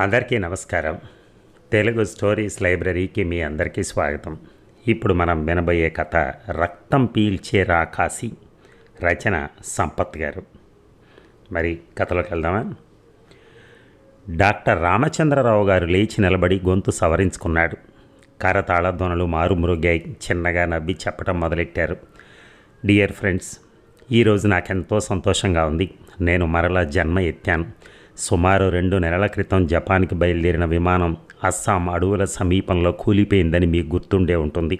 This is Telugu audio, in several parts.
అందరికీ నమస్కారం. తెలుగు స్టోరీస్ లైబ్రరీకి మీ అందరికీ స్వాగతం. ఇప్పుడు మనం వినబోయే కథ రక్తం పీల్చే రాకాసి రచన సంపత్ గారు. మరి కథలోకి వెళ్దామా? డాక్టర్ రామచంద్రరావు గారు లేచి నిలబడి గొంతు సవరించుకున్నాడు. కరతాళధ్వనులు మారుమృగాయి చిన్నగా నవ్వి చెప్పటం మొదలెట్టారు. డియర్ ఫ్రెండ్స్ ఈరోజు నాకెంతో సంతోషంగా ఉంది. నేను మరలా జన్మ ఎత్తాను. సుమారు రెండు నెలల క్రితం జపాన్కి బయలుదేరిన విమానం అస్సాం అడవుల సమీపంలో కూలిపోయిందని మీకు గుర్తుండే ఉంటుంది.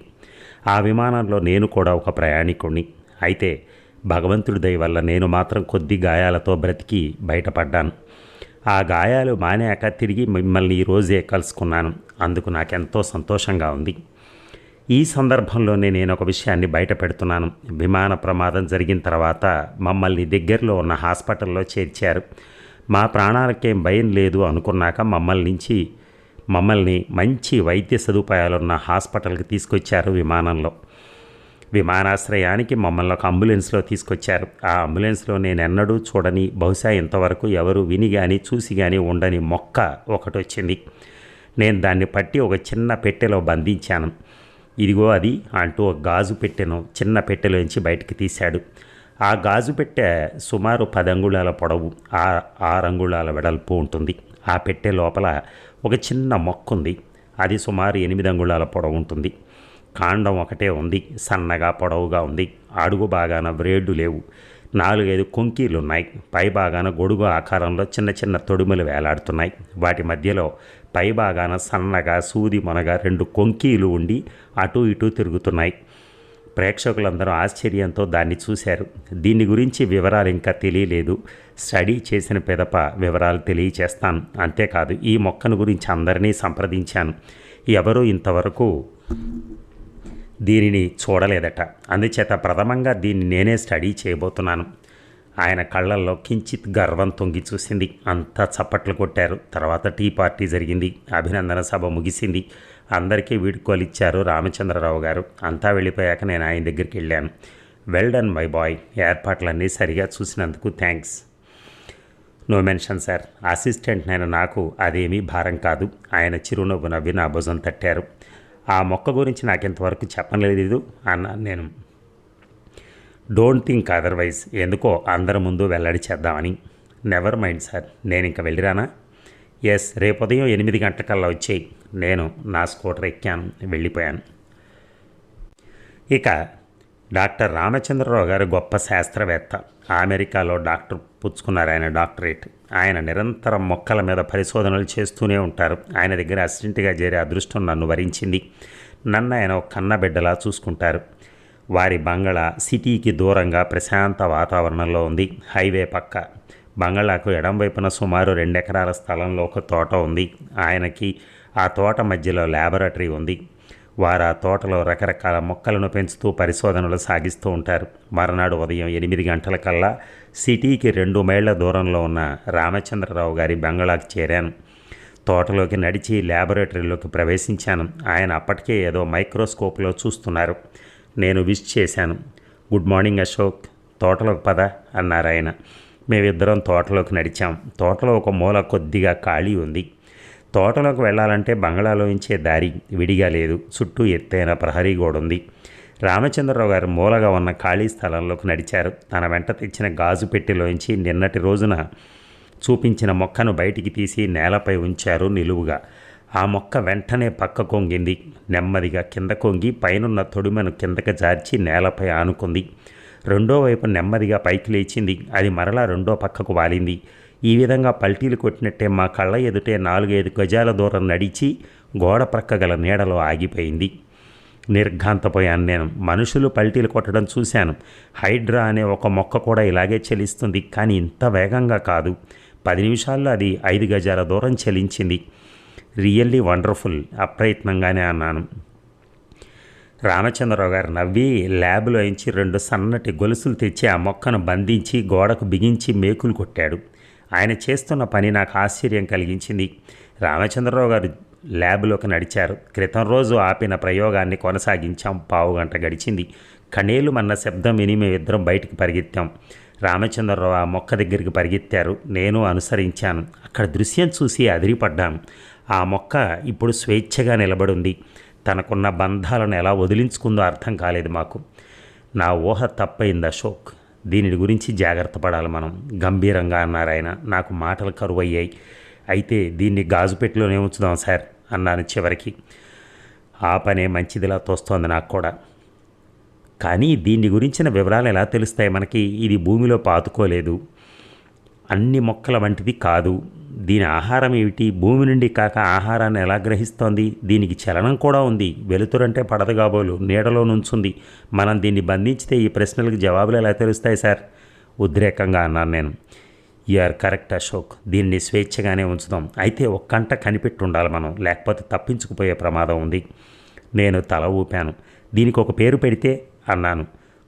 ఆ విమానంలో నేను కూడా ఒక ప్రయాణికుణ్ణి. అయితే భగవంతుడి దయ వల్ల నేను మాత్రం కొద్ది గాయాలతో బ్రతికి బయటపడ్డాను. ఆ గాయాలు మానేక తిరిగి మిమ్మల్ని ఈ రోజే కలుసుకున్నాను. అందుకు నాకెంతో సంతోషంగా ఉంది. ఈ సందర్భంలోనే నేను ఒక విషయాన్ని బయట పెడుతున్నాను విమాన ప్రమాదం జరిగిన తర్వాత మమ్మల్ని దగ్గరలో ఉన్న హాస్పిటల్లో చేర్చారు. మా ప్రాణాలకేం భయం లేదు అనుకున్నాక మమ్మల్ని నుంచి మమ్మల్ని మంచి వైద్య సదుపాయాలున్న హాస్పిటల్కి తీసుకొచ్చారు విమానంలో. విమానాశ్రయానికి మమ్మల్ని ఒక అంబులెన్స్లో తీసుకొచ్చారు. ఆ అంబులెన్స్లో నేను ఎన్నడూ చూడని బహుశా ఇంతవరకు ఎవరు విని కానీ చూసి కానీ ఉండని మొక్క ఒకటి వచ్చింది. నేను దాన్ని పట్టి ఒక చిన్న పెట్టెలో బంధించాను. ఇదిగో అది అంటూ ఒక గాజు పెట్టెను చిన్న పెట్టెలోంచి బయటికి తీశాడు. ఆ గాజు పెట్టె సుమారు పదంగుళాల పొడవు ఆ ఆరు అంగుళాల వెడల్పు ఉంటుంది. ఆ పెట్టె లోపల ఒక చిన్న మొక్క ఉంది అది సుమారు ఎనిమిది అంగుళాల పొడవు ఉంటుంది. కాండం ఒకటే ఉంది. సన్నగా పొడవుగా ఉంది. అడుగు బాగాన వ్రేళ్ళు లేవు. నాలుగైదు కొంకీలు ఉన్నాయి పై భాగాన గొడుగు ఆకారంలో చిన్న చిన్న తొడుములు వేలాడుతున్నాయి. వాటి మధ్యలో పై భాగాన సన్నగా సూది మొనగా రెండు కొంకీలు ఉండి అటు ఇటు తిరుగుతున్నాయి. ప్రేక్షకులందరూ ఆశ్చర్యంతో దాన్ని చూశారు. దీని గురించి వివరాలు ఇంకా తెలియలేదు. స్టడీ చేసిన పిదప వివరాలు తెలియచేస్తాను. అంతేకాదు ఈ మొక్కను గురించి అందరినీ సంప్రదించాను. ఎవరూ ఇంతవరకు దీనిని చూడలేదట. అందుచేత ప్రథమంగా దీన్ని నేనే స్టడీ చేయబోతున్నాను. ఆయన కళ్ళల్లో కించిత్ గర్వం తొంగి చూసింది. అంతా చప్పట్లు కొట్టారు. తర్వాత టీ పార్టీ జరిగింది. అభినందన సభ ముగిసింది. అందరికీ వీడ్కోలు ఇచ్చారు రామచంద్రరావు గారు. అంతా వెళ్ళిపోయాక నేను ఆయన దగ్గరికి వెళ్ళాను. Well done my boy. ఏర్పాట్లన్నీ సరిగా చూసినందుకు thanks no mention sir. Assistant నేను నాకు అదేమీ భారం కాదు. ఆయన చిరునవ్వు నవ్వి నా భుజం తట్టారు. ఆ మొక్క గురించి నాకు ఇంతవరకు చెప్పలేదు అన్నాను నేను డోంట్ థింక్ అదర్వైజ్ ఎందుకో అందరి ముందు వెల్లడి చేద్దామని. నెవర్ మైండ్ సార్ నేను ఇంకా వెళ్ళిరానా? ఎస్ రేపు ఉదయం ఎనిమిది గంటలకల్లా వచ్చేయి. నేను నా స్కూటర్ ఎక్కాను వెళ్ళిపోయాను. ఇక డాక్టర్ రామచంద్రరావు గారు గొప్ప శాస్త్రవేత్త. అమెరికాలో డాక్టర్ పుచ్చుకున్నారు ఆయన డాక్టరేట్. ఆయన నిరంతరం మొక్కల మీద పరిశోధనలు చేస్తూనే ఉంటారు. ఆయన దగ్గర అసిస్టెంట్గా చేరే అదృష్టం నన్ను వరించింది. నన్ను ఆయన ఒక కన్నబిడ్డలా చూసుకుంటారు. వారి బంగళా సిటీకి దూరంగా ప్రశాంత వాతావరణంలో ఉంది. హైవే పక్క. బంగళాకు ఎడం వైపున సుమారు రెండు ఎకరాల స్థలంలో ఒక తోట ఉంది. ఆయనకి ఆ తోట మధ్యలో ల్యాబొరేటరీ ఉంది. వారు ఆ తోటలో రకరకాల మొక్కలను పెంచుతూ పరిశోధనలు సాగిస్తూ ఉంటారు. మరునాడు ఉదయం ఎనిమిది గంటల కల్లా సిటీకి రెండు మైళ్ళ దూరంలో ఉన్న రామచంద్రరావు గారి బంగళాకు చేరాను. తోటలోకి నడిచి ల్యాబొరేటరీలోకి ప్రవేశించాను. ఆయన అప్పటికే ఏదో మైక్రోస్కోప్లో చూస్తున్నారు. నేను విష్ చేశాను. Good morning Ashok. తోటలోకి పద అన్నారు ఆయన. మేమిద్దరం తోటలోకి నడిచాం. తోటలో ఒక మూల కొద్దిగా ఖాళీ ఉంది. తోటలోకి వెళ్ళాలంటే బంగళాలోంచే దారి విడిగా లేదు. చుట్టూ ఎత్తైన ప్రహరీ గోడ ఉంది. రామచంద్రరావు గారు మూలగా ఉన్న ఖాళీ స్థలంలోకి నడిచారు. తన వెంట తెచ్చిన గాజు పెట్టెలోంచి నిన్నటి రోజున చూపించిన మొక్కను బయటికి తీసి నేలపై ఉంచారు నిలువుగా. ఆ మొక్క వెంటనే పక్క కొంగింది నెమ్మదిగా కింద కొంగి పైనున్న తొడిమను కిందకి జార్చి నేలపై ఆనుకుంది. రెండో వైపు నెమ్మదిగా పైకి లేచింది. అది మరలా రెండో పక్కకు వాలింది. ఈ విధంగా పల్టీలు కొట్టినట్టే మా కళ్ళ ఎదుటే నాలుగైదు గజాల దూరం నడిచి గోడ ప్రక్క గల నీడలో ఆగిపోయింది. నిర్ఘాంతపోయాను నేను మనుషులు పల్టీలు కొట్టడం చూశాను. హైడ్రా అనే ఒక మొక్క కూడా ఇలాగే చెలిస్తుంది. కానీ ఇంత వేగంగా కాదు. పది నిమిషాల్లో అది ఐదు గజాల దూరం చెలించింది. రియల్లీ వండర్ఫుల్ అప్రయత్నంగానే అన్నాను. రామచంద్రరావు గారు నవ్వి ల్యాబ్లో ఎంచి రెండు సన్నటి గొలుసులు తెచ్చి ఆ మొక్కను బంధించి గోడకు బిగించి మేకులు కొట్టాడు. ఆయన చేస్తున్న పని నాకు ఆశ్చర్యం కలిగించింది. రామచంద్రరావు గారు ల్యాబ్లోకి నడిచారు. క్రితం రోజు ఆపిన ప్రయోగాన్ని కొనసాగించాం. పావు గంట గడిచింది. కణేలు మన్న శబ్దం విని మేమిద్దరం బయటికి పరిగెత్తాం. రామచంద్రరావు ఆ మొక్క దగ్గరికి పరిగెత్తారు. నేను అనుసరించాను. అక్కడ దృశ్యం చూసి అదిరిపడ్డాను. ఆ మొక్క ఇప్పుడు స్వేచ్ఛగా నిలబడింది. తనకున్న బంధాలను ఎలా వదిలించుకుందో అర్థం కాలేదు మాకు. నా ఊహ తప్పైంది అశోక్. దీని గురించి జాగ్రత్త పడాలి మనం. గంభీరంగా అన్నారు ఆయన. నాకు మాటలు కరువయ్యాయి. అయితే దీన్ని గాజుపెట్టిలోనే ఉంచుదాం సార్ అన్నాను చివరికి. ఆ పనే మంచిదిలా తోస్తోంది నాకు కూడా. కానీ దీని గురించిన వివరాలు ఎలా తెలుస్తాయి మనకి? ఇది భూమిలో పాతుకోలేదు. అన్ని మొక్కల వంటిది కాదు. దీని ఆహారం ఏమిటి? భూమి నుండి కాక ఆహారాన్ని ఎలా గ్రహిస్తోంది? దీనికి చలనం కూడా ఉంది. వెలుతురంటే పడదు కాబోలు. నీడలో నుంచుంది. మనం దీన్ని బంధించితే ఈ ప్రశ్నలకు జవాబులు ఎలా తెలుస్తాయి సార్? ఉద్రేకంగా అన్నాను నేను. Are correct Ashok. దీన్ని స్వేచ్ఛగానే ఉంచుదాం. అయితే ఒక్కంట కనిపెట్టి ఉండాలి మనం. లేకపోతే తప్పించుకుపోయే ప్రమాదం ఉంది. నేను తల ఊపాను. దీనికి ఒక పేరు పెడితే అన్నాను.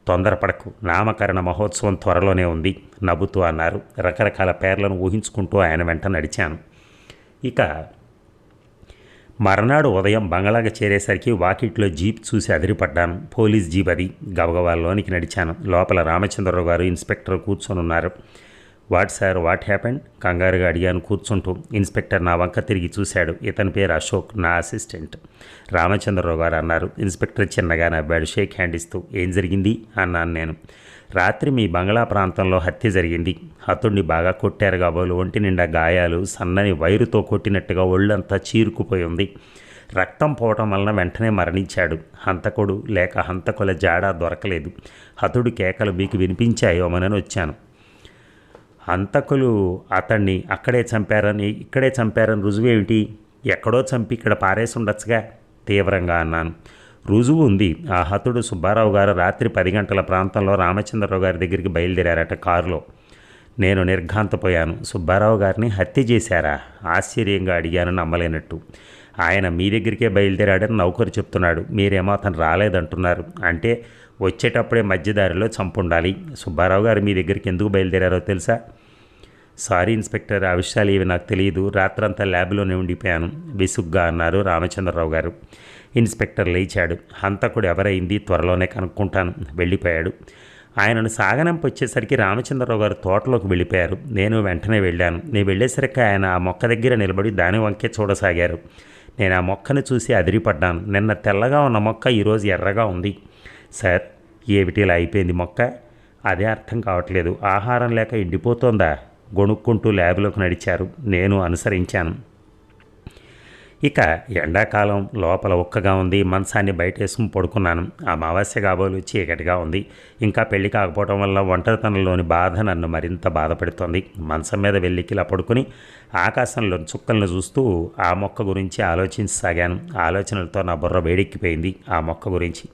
తొందరపడకు. నామకరణ మహోత్సవం త్వరలోనే ఉంది నవ్వుతూ అన్నారు. రకరకాల పేర్లను ఊహించుకుంటూ ఆయన వెంట నడిచాను. ఇక మర్నాడు ఉదయం బంగ్లాకి చేరేసరికి వాకిట్లో జీప్ చూసి అదిరిపడ్డాను. పోలీస్ జీప్ అది. గబగబాల్లోనికి నడిచాను. లోపల రామచంద్రరావు గారు ఇన్స్పెక్టర్ కూర్చొని ఉన్నారు వాట్ సార్ వాట్ హ్యాపెండ్ కంగారుగా అడిగాను కూర్చుంటూ. ఇన్స్పెక్టర్ నా వంక తిరిగి చూశాడు. ఇతని పేరు అశోక్ నా అసిస్టెంట్. రామచంద్రరావు గారు అన్నారు. ఇన్స్పెక్టర్ చిన్నగా నవ్వాడు. షేక్ హ్యాండ్ ఇస్తూ ఏం జరిగింది? అన్నాను నేను. రాత్రి మీ బంగ్లా ప్రాంతంలో హత్య జరిగింది. హతుడిని బాగా కొట్టారు కాబోలు. ఒంటి నిండా గాయాలు సన్నని వైరుతో కొట్టినట్టుగా ఒళ్ళంతా చీరుకుపోయి ఉంది. రక్తం పోవటం వలన వెంటనే మరణించాడు. హంతకుడు లేక హంతకుల జాడ దొరకలేదు. హతుడు కేకలు మీకు వినిపించాయోమనని వచ్చాను. హంతకులు అతన్ని అక్కడే చంపారని ఇక్కడే చంపారని రుజువేమిటి ఎక్కడో చంపి ఇక్కడ పారేసి ఉండొచ్చుగా? తీవ్రంగా అన్నాను. రుజువు ఉంది. ఆ హతుడు సుబ్బారావు గారు రాత్రి పది గంటల ప్రాంతంలో రామచంద్రరావు గారి దగ్గరికి బయలుదేరారట కారులో. నేను నిర్ఘాంతపోయాను. సుబ్బారావు గారిని హత్య చేశారా? ఆశ్చర్యంగా అడిగాను నమ్మలేనట్టు. ఆయన మీ దగ్గరికే బయలుదేరాడని నౌకరు చెప్తున్నాడు. మీరేమో అతను రాలేదంటున్నారు. అంటే వచ్చేటప్పుడే మధ్యదారిలో చంపుండాలి. సుబ్బారావు గారు మీ దగ్గరికి ఎందుకు బయలుదేరారో తెలుసా? సారీ ఇన్స్పెక్టర్ ఆ విషయాలు ఇవి నాకు తెలియదు. రాత్రంతా ల్యాబ్లోనే ఉండిపోయాను. విసుగ్గా అన్నారు రామచంద్రరావు గారు. ఇన్స్పెక్టర్ లేచాడు. హంతకుడు ఎవరైంది త్వరలోనే కనుక్కుంటాను. వెళ్ళిపోయాడు. ఆయనను సాగనంపు వచ్చేసరికి రామచంద్రరావు గారు తోటలోకి వెళ్ళిపోయారు. నేను వెంటనే వెళ్ళాను. నేను వెళ్ళేసరికి ఆయన ఆ మొక్క దగ్గర నిలబడి దాని వంకే చూడసాగారు. నేను ఆ మొక్కను చూసి అదిరిపడ్డాను. నిన్న తెల్లగా ఉన్న మొక్క ఈరోజు ఎర్రగా ఉంది. సార్ ఏమిటి ఇలా అయిపోయింది మొక్క? అదే అర్థం కావట్లేదు. ఆహారం లేక ఎండిపోతోందా? గొణుక్కుంటూ ల్యాబ్లోకి నడిచారు. నేను అనుసరించాను. ఇక ఎండాకాలం లోపల ఉక్కగా ఉంది. మంచాన్ని బయట వేసుకుని పడుకున్నాను. అమావాస్య కాబోలు చీకటిగా ఉంది. ఇంకా పెళ్ళి కాకపోవడం వల్ల ఒంటరితనంలోని బాధ నన్ను మరింత బాధపడుతోంది. మనసం మీద వెళ్ళికిలా పడుకుని ఆకాశంలో చుక్కలను చూస్తూ ఆ మొక్క గురించి ఆలోచించసాగాను. ఆలోచనలతో నా బుర్ర వేడెక్కిపోయింది ఆ మొక్క గురించి.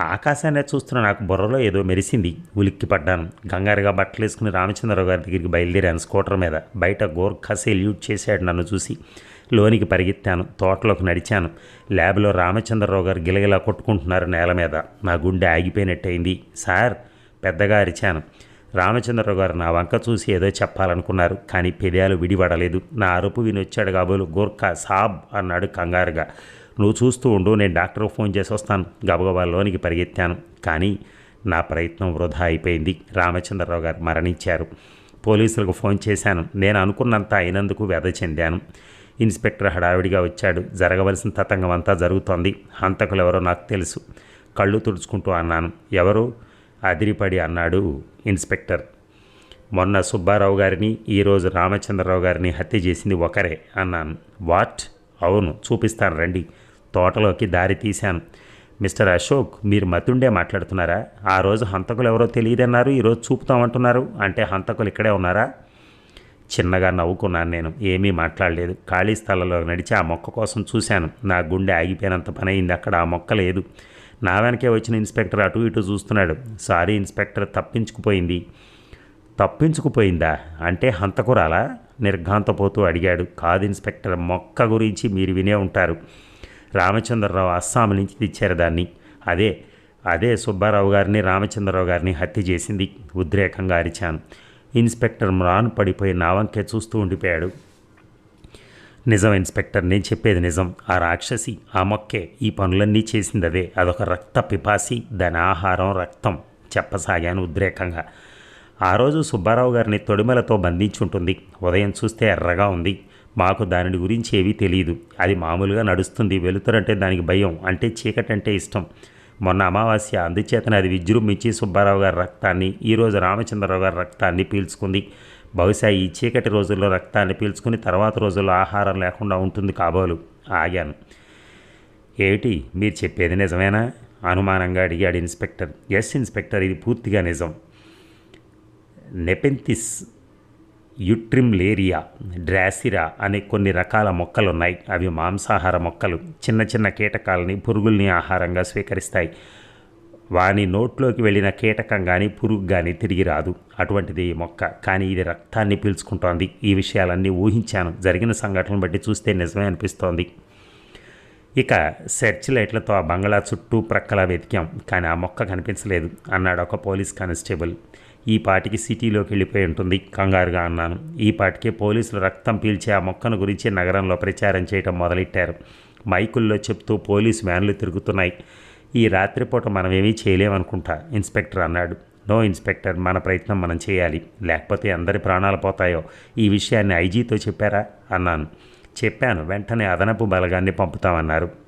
ఆకాశాన్ని చూస్తున్న నాకు బుర్రలో ఏదో మెరిసింది. ఉలిక్కి పడ్డాను. గంగారుగా బట్టలు వేసుకుని రామచంద్రరావు గారి దగ్గరికి బయలుదేరాను స్కూటర్ మీద. బయట గోర్ఖా సెల్యూట్ చేశాడు నన్ను చూసి. లోనికి పరిగెత్తాను. తోటలోకి నడిచాను. ల్యాబ్లో రామచంద్రరావు గారు గిలగిలా కొట్టుకుంటున్నారు నేల మీద. నా గుండె ఆగిపోయినట్టయింది. సార్ పెద్దగా అరిచాను. రామచంద్రరావు గారు నా వంక చూసి ఏదో చెప్పాలనుకున్నారు. కానీ పెదాలు విడిపడలేదు. నా అరుపు విని వచ్చాడు కాబోలు. గోర్ఖా సాబ్ అన్నాడు కంగారుగా. నువ్వు చూస్తూ ఉండు నేను డాక్టర్కి ఫోన్ చేసి వస్తాను. గబగబా లోనికి పరిగెత్తాను. కానీ నా ప్రయత్నం వృధా అయిపోయింది. రామచంద్రరావు గారు మరణించారు. పోలీసులకు ఫోన్ చేశాను. నేను అనుకున్నంత అయినందుకు వ్యధ చెందాను. ఇన్స్పెక్టర్ హడావిడిగా వచ్చాడు. జరగవలసిన తతంగం అంతా జరుగుతోంది. హంతకులు ఎవరో నాకు తెలుసు. కళ్ళు తుడుచుకుంటూ అన్నాను. ఎవరు? అదిరిపడి అన్నాడు ఇన్స్పెక్టర్. మొన్న సుబ్బారావు గారిని ఈరోజు రామచంద్రరావు గారిని హత్య చేసింది ఒకరే అన్నాను. వాట్? అవును చూపిస్తాను రండి. తోటలోకి దారి తీశాను. మిస్టర్ అశోక్ మీరు మతుండే మాట్లాడుతున్నారా? ఆ రోజు హంతకులు ఎవరో తెలియదన్నారు ఈరోజు చూపుతామంటున్నారు. అంటే హంతకులు ఇక్కడే ఉన్నారా? చిన్నగా నవ్వుకున్నాను నేను. ఏమీ మాట్లాడలేదు. ఖాళీ స్థలంలో నడిచి ఆ మొక్క కోసం చూశాను. నా గుండె ఆగిపోయినంత పని అయింది. అక్కడ ఆ మొక్క లేదు. నా వెనకే వచ్చిన ఇన్స్పెక్టర్ అటు ఇటు చూస్తున్నాడు. సారీ ఇన్స్పెక్టర్ తప్పించుకుపోయింది. తప్పించుకుపోయిందా? అంటే హంతకురాలా? నిర్ఘాంతపోతూ అడిగాడు. కాదు ఇన్స్పెక్టర్ మొక్క గురించి మీరు వినే ఉంటారు. రామచంద్రరావు అస్సాం నుంచి తెచ్చారు దాన్ని. అదే అదే సుబ్బారావు గారిని రామచంద్రరావు గారిని హత్య చేసింది. ఉద్రేకంగా అరిచాను. ఇన్స్పెక్టర్ మ్రాన్ పడిపోయి నా వంకే చూస్తూ ఉండిపోయాడు. నిజం ఇన్స్పెక్టర్ నేను చెప్పేది నిజం. ఆ రాక్షసి ఆ మొక్కే ఈ పనులన్నీ చేసింది అదే. అదొక రక్త పిపాసి దాని ఆహారం రక్తం చెప్పసాగాను ఉద్రేకంగా. ఆ రోజు సుబ్బారావు గారిని తొడిమలతో బంధించుంటుంది. ఉదయం చూస్తే ఎర్రగా ఉంది. మాకు దాని గురించి ఏవీ తెలియదు అది మామూలుగా నడుస్తుంది. వెలుతురంటే దానికి భయం. అంటే చీకటంటే ఇష్టం. మొన్న అమావాస్య. అందుచేతన అది విజృంభించి సుబ్బారావు గారి రక్తాన్ని ఈరోజు రామచంద్రరావు గారి రక్తాన్ని పీల్చుకుంది. బహుశా ఈ చీకటి రోజుల్లో రక్తాన్ని పీల్చుకుని తర్వాత రోజుల్లో ఆహారం లేకుండా ఉంటుంది కాబోలు. ఆగాను. ఏమిటి? మీరు చెప్పేది నిజమేనా? అనుమానంగా అడిగాడు ఇన్స్పెక్టర్. ఎస్ ఇన్స్పెక్టర్ ఇది పూర్తిగా నిజం. నెపెంతిస్ యుట్రిమ్లేరియా డ్రాసిరా అనే కొన్ని రకాల మొక్కలు ఉన్నాయి అవి మాంసాహార మొక్కలు. చిన్న చిన్న కీటకాలని పురుగుల్ని ఆహారంగా స్వీకరిస్తాయి. వాని నోట్లోకి వెళ్ళిన కీటకం కానీ పురుగు కానీ తిరిగి రాదు. అటువంటిది ఈ మొక్క. కానీ ఇది రక్తాన్ని పీల్చుకుంటోంది. ఈ విషయాలన్నీ ఊహించాను. జరిగిన సంఘటనలు బట్టి చూస్తే నిజమే అనిపిస్తోంది. ఇక సెర్చ్ లైట్లతో ఆ బంగ్లా చుట్టూ ప్రక్కలా వెతికాం. కానీ ఆ మొక్క కనిపించలేదు అన్నాడు ఒక పోలీస్ కానిస్టేబుల్. ఈ పాటికి సిటీలోకి వెళ్ళిపోయి ఉంటుంది. కంగారుగా అన్నాను. ఈ పాటికే పోలీసులు రక్తం పీల్చి ఆ మొక్కను గురించి నగరంలో ప్రచారం చేయడం మొదలెట్టారు. మైకుల్లో చెప్తూ పోలీసు వ్యాన్లు తిరుగుతున్నాయి. ఈ రాత్రిపూట మనమేమీ చేయలేమనుకుంటా ఇన్స్పెక్టర్ అన్నాడు. నో ఇన్స్పెక్టర్ మన ప్రయత్నం మనం చేయాలి. లేకపోతే అందరి ప్రాణాలు పోతాయో ఈ విషయాన్ని ఐజీతో చెప్పారా? అన్నాను. చెప్పాను. వెంటనే అదనపు బలగాన్ని పంపుతామన్నారు.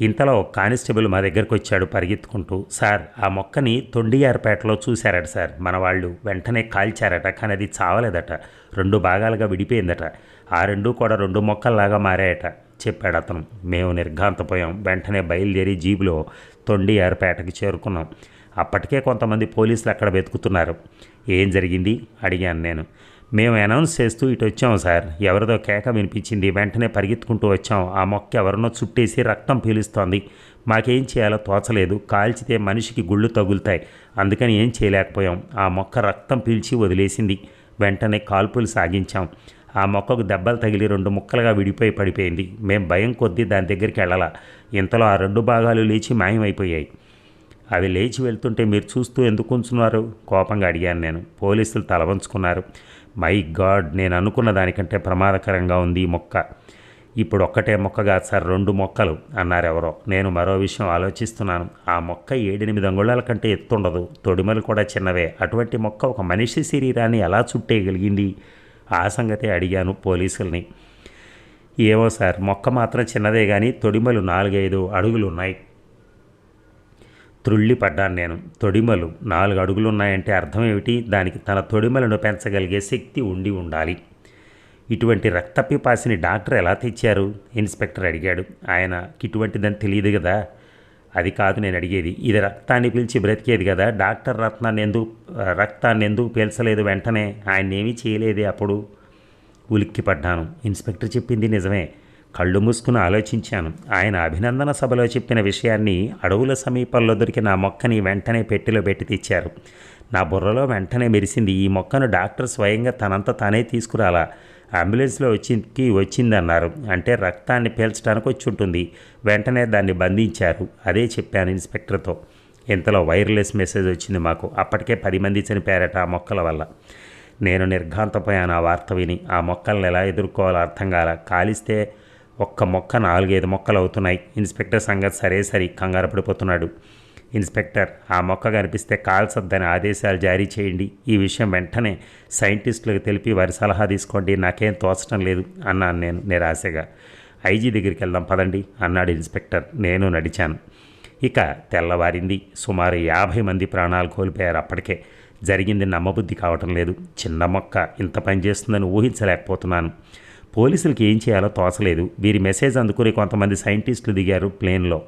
ఇంతలో కానిస్టేబుల్ మా దగ్గరకు వచ్చాడు పరిగెత్తుకుంటూ. సార్ ఆ మొక్కని తొండియార్పేటలో చూశారట సార్. మన వాళ్ళు వెంటనే కాల్చారట కానీ అది చావలేదట. రెండు భాగాలుగా విడిపోయిందట. ఆ రెండు కూడా రెండు మొక్కల్లాగా మారాయట చెప్పాడు అతను. మేము నిర్ఘాంతపోయాం. వెంటనే బయలుదేరి జీబులో తొండియార్పేటకి చేరుకున్నాం. అప్పటికే కొంతమంది పోలీసులు అక్కడ వెతుకుతున్నారు. ఏం జరిగింది? అడిగాను నేను. మేము అనౌన్స్ చేస్తూ ఇటు వచ్చాం సార్. ఎవరిదో కేక వినిపించింది. వెంటనే పరిగెత్తుకుంటూ వచ్చాం. ఆ మొక్క ఎవరినో చుట్టేసి రక్తం పీలుస్తోంది. మాకేం చేయాలో తోచలేదు. కాల్చితే మనిషికి గుళ్ళు తగులుతాయి. అందుకని ఏం చేయలేకపోయాం. ఆ మొక్క రక్తం పీల్చి వదిలేసింది. వెంటనే కాల్పులు సాగించాం. ఆ మొక్కకు దెబ్బలు తగిలి రెండు ముక్కలుగా విడిపోయి పడిపోయింది. మేం భయం కొద్దీ దాని దగ్గరికి వెళ్ళాల. ఇంతలో ఆ రెండు భాగాలు లేచి మాయమైపోయాయి. అవి లేచి వెళ్తుంటే మీరు చూస్తూ ఎందుకు ఉంచున్నారు? కోపంగా అడిగాను నేను. పోలీసులు తలవంచుకున్నారు మై గాడ్ నేను అనుకున్న దానికంటే ప్రమాదకరంగా ఉంది ఈ మొక్క. ఇప్పుడు ఒక్కటే మొక్క కాదు సార్ రెండు మొక్కలు అన్నారు ఎవరో నేను మరో విషయం ఆలోచిస్తున్నాను. ఆ మొక్క ఏడెనిమిది అంగుళాల కంటే ఎత్తుండదు. తొడిమలు కూడా చిన్నవే. అటువంటి మొక్క ఒక మనిషి శరీరాన్ని ఎలా చుట్టేయగలిగింది? ఆ సంగతే అడిగాను పోలీసుల్ని. ఏమో సార్ మొక్క మాత్రం చిన్నదే కానీ తొడిమలు నాలుగైదు అడుగులు ఉన్నాయి. త్రుళ్ళి పడ్డాను నేను. తొడిమలు నాలుగు అడుగులు ఉన్నాయంటే అర్థం ఏమిటి? దానికి తన తొడిమలను పెంచగలిగే శక్తి ఉండి ఉండాలి. ఇటువంటి రక్తపిపాసిని డాక్టర్ ఎలా తెచ్చారు? ఇన్స్పెక్టర్ అడిగాడు. ఆయన ఇటువంటిదని తెలియదు కదా అది కాదు నేను అడిగేది. ఇది రక్తాన్ని పీల్చి బ్రతికేది కదా డాక్టర్ రత్నాన్ని ఎందుకు రక్తాన్ని ఎందుకు పీల్చలేదు వెంటనే? ఆయన ఏమీ చేయలేదే అప్పుడు? ఉలిక్కిపడ్డాను. ఇన్స్పెక్టర్ చెప్పింది నిజమే. కళ్ళు మూసుకుని ఆలోచించాను. ఆయన అభినందన సభలో చెప్పిన విషయాన్ని అడవుల సమీపంలో దొరికిన మొక్కని వెంటనే పెట్టెలో పెట్టి తెచ్చారు. నా బుర్రలో వెంటనే మెరిసింది ఈ మొక్కను డాక్టర్ స్వయంగా తనంత తానే తీసుకురాలా? అంబులెన్స్లో వచ్చి వచ్చిందన్నారు. అంటే రక్తాన్ని పీల్చడానికి వచ్చి ఉంటుంది. వెంటనే దాన్ని బంధించారు. అదే చెప్పాను ఇన్స్పెక్టర్తో. ఇంతలో వైర్లెస్ మెసేజ్ వచ్చింది మాకు. అప్పటికే పది మంది చనిపోయారట ఆ మొక్కల వల్ల. నేను నిర్ఘాంతపోయాను ఆ వార్త విని. ఆ మొక్కలను ఎలా ఎదుర్కోవాలో అర్థం కాల. కాలిస్తే ఒక్క మొక్క నాలుగైదు మొక్కలు అవుతున్నాయి. ఇన్స్పెక్టర్ సంగతి సరే సరి కంగారు పడిపోతున్నాడు. ఇన్స్పెక్టర్ ఆ మొక్క కనిపిస్తే కాల్సొద్దని ఆదేశాలు జారీ చేయండి. ఈ విషయం వెంటనే సైంటిస్టులకు తెలిపి వారి సలహా తీసుకోండి. నాకేం తోచడం లేదు అన్నాను నేను నిరాశగా. ఐజీ దగ్గరికి వెళ్దాం పదండి అన్నాడు ఇన్స్పెక్టర్. నేను నడిచాను. ఇక తెల్లవారింది. సుమారు యాభై మంది ప్రాణాలు కోల్పోయారు అప్పటికే. జరిగింది నమ్మబుద్ధి కావటం లేదు. చిన్న మొక్క ఇంత పని చేస్తుందని ఊహించలేకపోతున్నాను. పోలీసులకి ఏం చేయాలో తోచలేదు. వీరి మెసేజ్ అందుకుని కొంతమంది సైంటిస్టులు దిగారు ప్లేన్లో.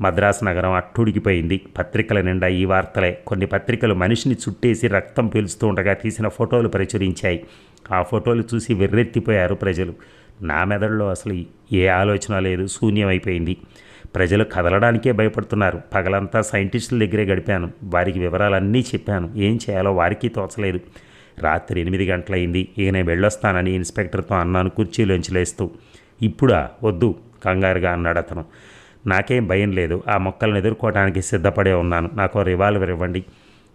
మద్రాసు నగరం అట్టుడికిపోయింది. పత్రికల నిండా ఈ వార్తలే. కొన్ని పత్రికలు మనిషిని చుట్టేసి రక్తం పీల్చుతూ ఉండగా తీసిన ఫోటోలు ప్రచురించాయి. ఆ ఫోటోలు చూసి వెర్రెత్తిపోయారు ప్రజలు. నా మెదడులో అసలు ఏ ఆలోచన లేదు. శూన్యమైపోయింది. ప్రజలు కదలడానికే భయపడుతున్నారు. పగలంతా సైంటిస్టుల దగ్గరే గడిపాను. వారికి వివరాలన్నీ చెప్పాను. ఏం చేయాలో వారికి తోచలేదు. రాత్రి ఎనిమిది గంటలైంది. ఇక నేను వెళ్ళొస్తానని ఇన్స్పెక్టర్తో అన్నాను కుర్చీలోంచి లేస్తూ. ఇప్పుడా? వద్దు కంగారుగా అన్నాడు అతను. నాకేం భయం లేదు. ఆ మొక్కలను ఎదుర్కోవడానికి సిద్ధపడే ఉన్నాను. నాకు రివాల్వర్ ఇవ్వండి.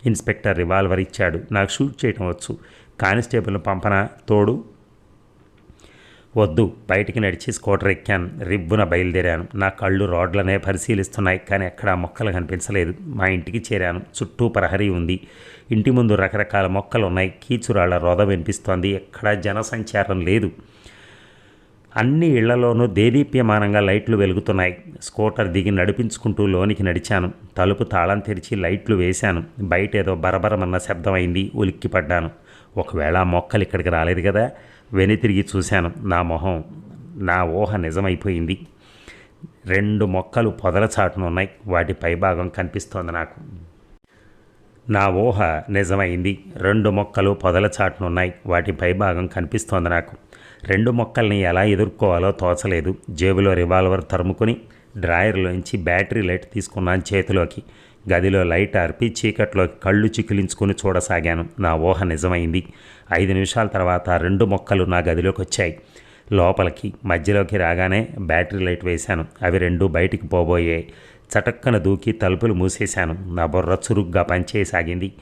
ఇన్స్పెక్టర్ రివాల్వర్ ఇచ్చాడు. నాకు షూట్ చేయటం వచ్చు. కానిస్టేబుల్ని పంపన? తోడు. వద్దు బయటికి నడిచి స్కూటర్ ఎక్కాను రిబ్బున బయలుదేరాను. నా కళ్ళు రోడ్లనే పరిశీలిస్తున్నాయి కానీ ఎక్కడా మొక్కలు కనిపించలేదు. మా ఇంటికి చేరాను. చుట్టూ ప్రహరీ ఉంది. ఇంటి ముందు రకరకాల మొక్కలు ఉన్నాయి కీచురాళ్ళ రోద వినిపిస్తోంది. ఎక్కడా జనసంచారం లేదు. అన్ని ఇళ్ళలోనూ దేదీప్యమానంగా లైట్లు వెలుగుతున్నాయి. స్కూటర్ దిగి నడిపించుకుంటూ లోనికి నడిచాను. తలుపు తాళం తెరిచి లైట్లు వేశాను. బయట ఏదో బరబరమన్న శబ్దమైంది ఉలిక్కిపడ్డాను. ఉలిక్కి పడ్డాను ఒకవేళ ఆ మొక్కలు ఇక్కడికి రాలేదు కదా? వెనుతిరిగి చూశాను. నా మొహం నా ఊహ నిజమైపోయింది. రెండు మొక్కలు పొదల చాటున ఉన్నాయి వాటి పైభాగం కనిపిస్తోంది నాకు. నా ఊహ నిజమైంది. రెండు మొక్కలు పొదల చాటునున్నాయి. వాటి పైభాగం కనిపిస్తోంది నాకు. రెండు మొక్కల్ని ఎలా ఎదుర్కోవాలో తోచలేదు. జేబులో రివాల్వర్ తరుముకుని డ్రాయర్లోంచి బ్యాటరీ లైట్ తీసుకున్నాను చేతిలోకి. గదిలో లైట్ అర్పి చీకట్లో కళ్ళు చికిలించుకుని చూడసాగాను. నా ఊహ నిజమైంది. ఐదు నిమిషాల తర్వాత రెండు మొక్కలు నా గదిలోకి వచ్చాయి. లోపలికి మధ్యలోకి రాగానే బ్యాటరీ లైట్ వేశాను. అవి రెండు బయటికి పోబోయాయి. చటక్కన దూకి తలుపులు మూసేశాను. నా బుర్ర చురుగ్గా పనిచేయసాగింది.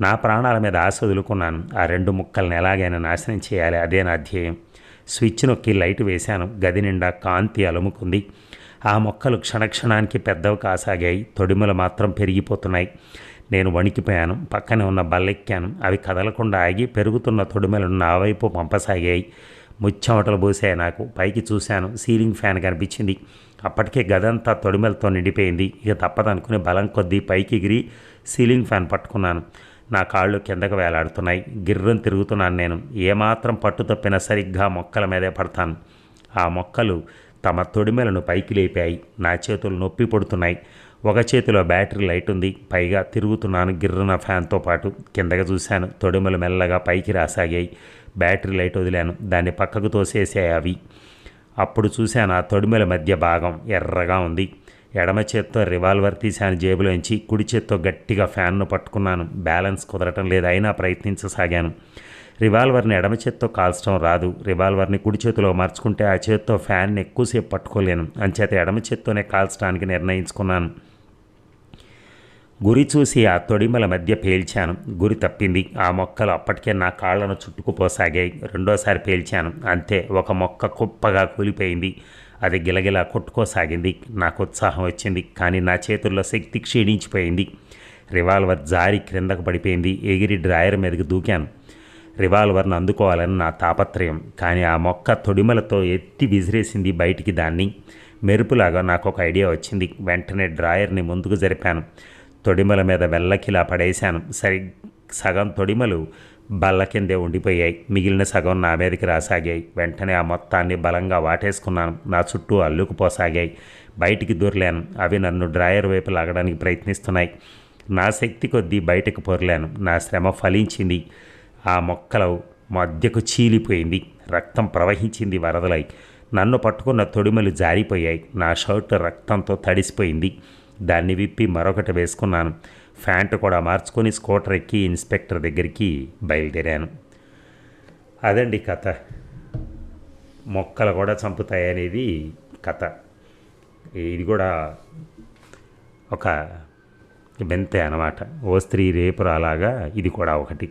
నా ప్రాణాల మీద ఆశ వదులుకున్నాను. ఆ రెండు ముక్కల్ని ఎలాగైనా నాశనం చేయాలి. అదే నా ధ్యేయం. స్విచ్ నొక్కి లైట్ వేశాను. గది నిండా కాంతి అలుముకుంది. ఆ మొక్కలు క్షణక్షణానికి పెద్దవి కాసాగాయి. తొడిమలు మాత్రం పెరిగిపోతున్నాయి. నేను వణికిపోయాను. పక్కనే ఉన్న బల్లెక్కాను. అవి కదలకుండా ఆగి పెరుగుతున్న తొడిమలను నా వైపు పంపసాగాయి. ముచ్చమటలు పోసాయి నాకు. పైకి చూశాను. సీలింగ్ ఫ్యాన్ కనిపించింది. అప్పటికే గదంతా తొడిమలతో నిండిపోయింది. ఇక తప్పదనుకుని బలం కొద్దీ పైకి ఎగిరి సీలింగ్ ఫ్యాన్ పట్టుకున్నాను. నా కాళ్ళు కిందకు వేలాడుతున్నాయి. గిర్రం తిరుగుతున్నాను నేను. ఏమాత్రం పట్టు తప్పినా సరిగ్గా మొక్కల మీదే పడతాను. ఆ మొక్కలు తమ తొడిమెలను పైకి లేపాయి. నా చేతులు నొప్పి పడుతున్నాయి. ఒక చేతిలో బ్యాటరీ లైట్ ఉంది. పైగా తిరుగుతున్నాను గిర్రన ఫ్యాన్తో పాటు. కిందగా చూశాను. తొడిమలు మెల్లగా పైకి రాసాగాయి. Battery light వదిలాను. దాన్ని పక్కకు తోసేసాయి అవి. అప్పుడు చూశాను ఆ తొడిమెల మధ్య భాగం ఎర్రగా ఉంది. ఎడమ చేత్తో రివాల్వర్ తీశాను జేబులోంచి కుడి చేత్తో గట్టిగా ఫ్యాన్ను పట్టుకున్నాను. బ్యాలెన్స్ కుదరటం లేదు. అయినా ప్రయత్నించసాగాను. రివాల్వర్ని ఎడమ చేత్తో కాల్చడం రాదు. రివాల్వర్ని కుడి చేతిలో మార్చుకుంటే ఆ చేత్తో ఫ్యాన్ని ఎక్కువసేపు పట్టుకోలేను. అంచేత ఎడమ చేత్తోనే కాల్చడానికి నిర్ణయించుకున్నాను. గురి చూసి ఆ తొడిమల మధ్య పేల్చాను. గురి తప్పింది. ఆ మొక్కలు అప్పటికే నా కాళ్ళను చుట్టుకుపోసాగాయి. రెండోసారి పేల్చాను. అంతే ఒక మొక్క కుప్పగా కూలిపోయింది. అది గిలగిలా కొట్టుకోసాగింది. నాకు ఉత్సాహం వచ్చింది. కానీ నా చేతుల్లో శక్తి క్షీణించిపోయింది. రివాల్వర్ జారి క్రిందకు పడిపోయింది. ఎగిరి డ్రాయర్ మీదకి దూకాను. రివాల్వర్ను అందుకోవాలని నా తాపత్రయం. కానీ ఆ మొక్క తొడిమలతో ఎత్తి విసిరేసింది బయటికి దాన్ని. మెరుపులాగా నాకు ఒక ఐడియా వచ్చింది. వెంటనే డ్రాయర్ని ముందుకు జరిపాను. తొడిమల మీద వెల్లకిలా పడేశాను. సరి సగం తొడిమలు బల్ల కిందే ఉండిపోయాయి. మిగిలిన సగం నా మీదకి రాసాగాయి. వెంటనే ఆ మొత్తాన్ని బలంగా వాటేసుకున్నాను. నా చుట్టూ అల్లుకుపోసాగాయి. బయటికి దూరలేను. అవి నన్ను డ్రాయర్ వైపు లాగడానికి ప్రయత్నిస్తున్నాయి. నా శక్తి కొద్దీ బయటకు పొరలేను. నా శ్రమ ఫలించింది. ఆ మొక్కలు మధ్యకు చీలిపోయింది. రక్తం ప్రవహించింది వరదలై. నన్ను పట్టుకున్న తొడిమలు జారిపోయాయి. నా షర్ట్ రక్తంతో తడిసిపోయింది. దాన్ని విప్పి మరొకటి వేసుకున్నాను. ఫ్యాంట్ కూడా మార్చుకొని స్కూటర్ ఎక్కి ఇన్స్పెక్టర్ దగ్గరికి బయలుదేరాను. అదండి కథ. మొక్కలు కూడా చంపుతాయి అనేది కథ. ఇది కూడా ఒక వింతే అనమాట ఓ స్త్రీ రేపురాలాగా ఇది కూడా ఒకటి.